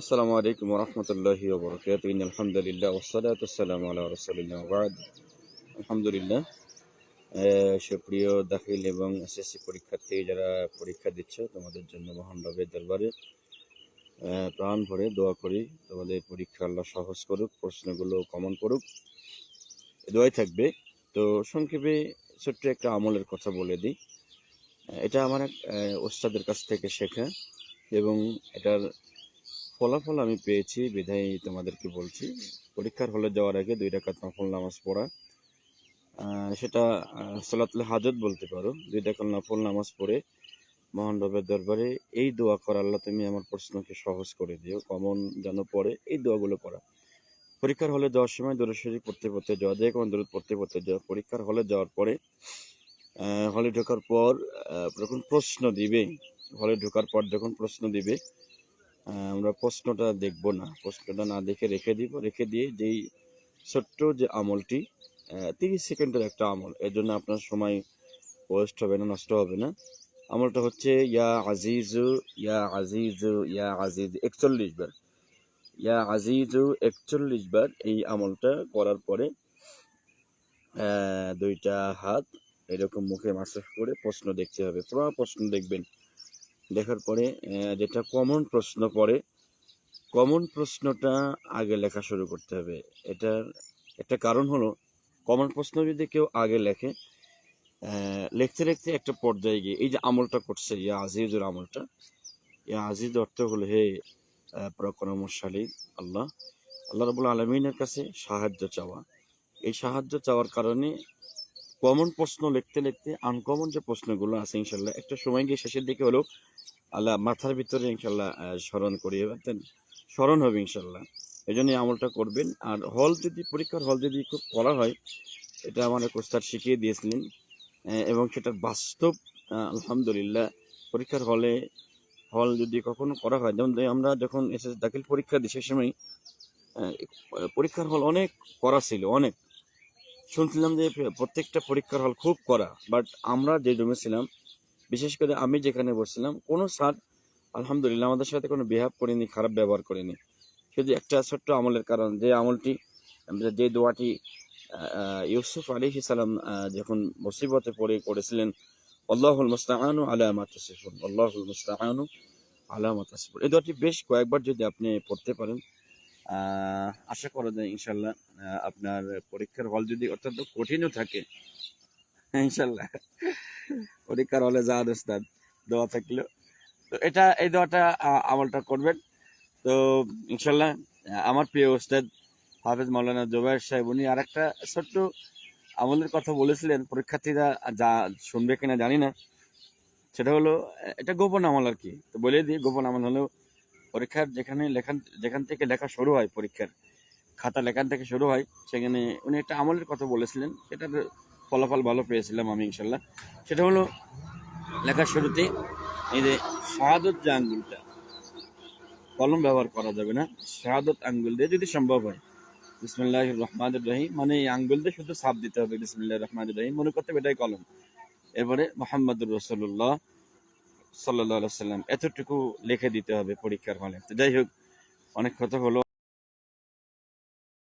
আসসালামু আলাইকুম রহমতুল্লাহি ওবরকাত ইন আলহামদুলিল্লাহ ওসালাত আসসালামু আলা রসুলিল্লাহ বাদ। আলহামদুলিল্লাহ সুপ্রিয় দাখিল এবং এসএসসি পরীক্ষার্থী যারা পরীক্ষা দিচ্ছ, তোমাদের জন্য মহান রবের দরবারে প্রাণ ভরে দোয়া করি, তোমাদের পরীক্ষা আল্লাহ সহজ করুক, প্রশ্নগুলো কমন করুক। দোয়াই থাকবে। তো সংক্ষেপে ছোট্ট একটা আমলের কথা বলে দিই। এটা আমার এক ওস্তাদের কাছ থেকে শেখা এবং এটার ফলাফল আমি পেয়েছি বিধায় তোমাদেরকে বলছি। পরীক্ষার হলে যাওয়ার আগে দুই রাকাত নফল নামাজ পড়া। সেটা আহ, হাজত বলতে পারো। দুই রাকাত নফল নামাজ পড়ে মহান রবের দরবারে এই দোয়া করা আল্লাহ তুমি আমার প্রশ্নকে সহজ করে দিও কমন যেন পড়ে এই দোয়াগুলো করা। পরীক্ষার হলে যাওয়ার সময় দূর শরীর পড়তে পড়তে যাওয়া যে কোনো দূর পড়তে পড়তে যাওয়া। পরীক্ষার হলে যাওয়ার পরে হলে ঢোকার পর যখন প্রশ্ন দিবে হলে ঢোকার পর যখন প্রশ্ন দিবে আমরা প্রশ্নটা দেখব না। প্রশ্নটা না দেখে রেখে দিব। রেখে দিয়ে যেই ছোট্ট যে আমলটি তিরিশ সেকেন্ডের একটা আমল, এর জন্য আপনার সময় ওয়েস্ট হবে না, নষ্ট হবে না। আমলটা হচ্ছে, ইয়া আজিজু ইয়া আজিজু, ইয়া আজিজ, একচল্লিশ বার। ইয়া আজিজু, একচল্লিশ বার এই আমলটা করার পরে দুইটা হাত এরকম মুখে মাসাজ করে প্রশ্ন দেখতে হবে। পুরো প্রশ্ন দেখবেন। দেখার পরে যেটা কমন প্রশ্ন পড়ে কমন প্রশ্নটা আগে লেখা শুরু করতে হবে। এটার একটা কারণ হলো কমন প্রশ্ন যদি কেউ আগে লেখে লিখতে লিখতে একটা পর্যায়ে গিয়ে, এই যে আমলটা করছে, ইয়া আজিজুর আমলটা, ইয়া আজিজ অর্থ হলো, হে পরাক্রমশালী আল্লাহ আল্লাহ রবুল আলমিনের কাছে সাহায্য চাওয়া। এই সাহায্য চাওয়ার কারণে কমন প্রশ্ন লিখতে লিখতে আনকমন যে প্রশ্নগুলো আছে, ইনশাল্লাহ, একটা সময় গিয়ে শেষের দিকে হলো আল্লাহ মাথার ভিতরে ইনশাল্লাহ স্মরণ করিয়ে স্মরণ হবে ইনশাল্লাহ। এই জন্য এই আমলটা করবেন। আর হল যদি, পরীক্ষার হল যদি খুব করা হয়, এটা আমার এক শিখিয়ে দিয়েছিলেন এবং সেটার বাস্তব আলহামদুলিল্লাহ, পরীক্ষার হলে হল যদি কখনো করা হয়, যেমন আমরা যখন এসএস দাখিল পরীক্ষা দিই, সে সময় পরীক্ষার হল অনেক করা ছিল, অনেক। শুনছিলাম যে প্রত্যেকটা পরীক্ষার হল খুব করা বাট আমরা যে রুমে ছিলাম, বিশেষ করে আমি যেখানে বসছিলাম, কোনো স্যার আলহামদুলিল্লাহ আমাদের সাথে কোনো বিহেভ করেনি, খারাপ ব্যবহার করেনি। শুধু একটা ছোট্ট আমলের কারণ, যে আমলটি যে দোয়াটি ইউসুফ আলী সালাম যখন মুসিবতে পড়ে করেছিলেন আল্লাহুল মুস্তাআনু আলা মা তাসিফুন, আল্লাহুল মুস্তাআনু আলা মা এই দোয়াটি বেশ কয়েকবার যদি আপনি পড়তে পারেন আশা করা যায় ইনশাল্লাহ আপনার পরীক্ষার হল যদি অত্যন্ত কঠিনও থাকে ইনশাল্লাহ পরীক্ষার হলে যা ওস্তাদ দোয়া থাকল। তো এটা, এই দোয়াটা আমলটা করবেন। তো ইনশাল্লাহ আমার প্রিয় ওস্তাদ হাফেজ মাওলানা জোবায়ের সাহেব, উনি আর একটা ছোট্ট আমলের কথা বলেছিলেন, পরীক্ষার্থীরা যা শুনবে কিনা জানি না। সেটা হলো, এটা গোপন আমল আর কি। তো বলে দিই, গোপন আমল হলো পরীক্ষার যেখানে লেখান, যেখান থেকে লেখা শুরু হয় পরীক্ষার, খাতা লেখান থেকে শুরু হয়, সেখানে উনি একটা আমলের কথা বলেছিলেন, সেটার ফলাফল ভালো পেয়েছিলাম আমি ইনশাল্লাহ সেটা হলো, লেখার শুরুতে এই যে শাহাদত যে আঙ্গুলটা, কলম ব্যবহার করা যাবে না, শাহাদত আঙ্গুল দিয়ে যদি সম্ভব হয় বিসমুল্লাহ রহমান রহিম মানে এই আঙ্গুল দিয়ে শুধু সাপ দিতে হবে বিসমুল্লাহ রহমান রহিম, মনে করতে এটাই কলম। এরপরে মোহাম্মদুর রসুল্লাহ সাল্লাহ সাল্লাম এতটুকু লিখে দিতে হবে পরীক্ষার হলে। তো যাই হোক অনেক কথা হলো।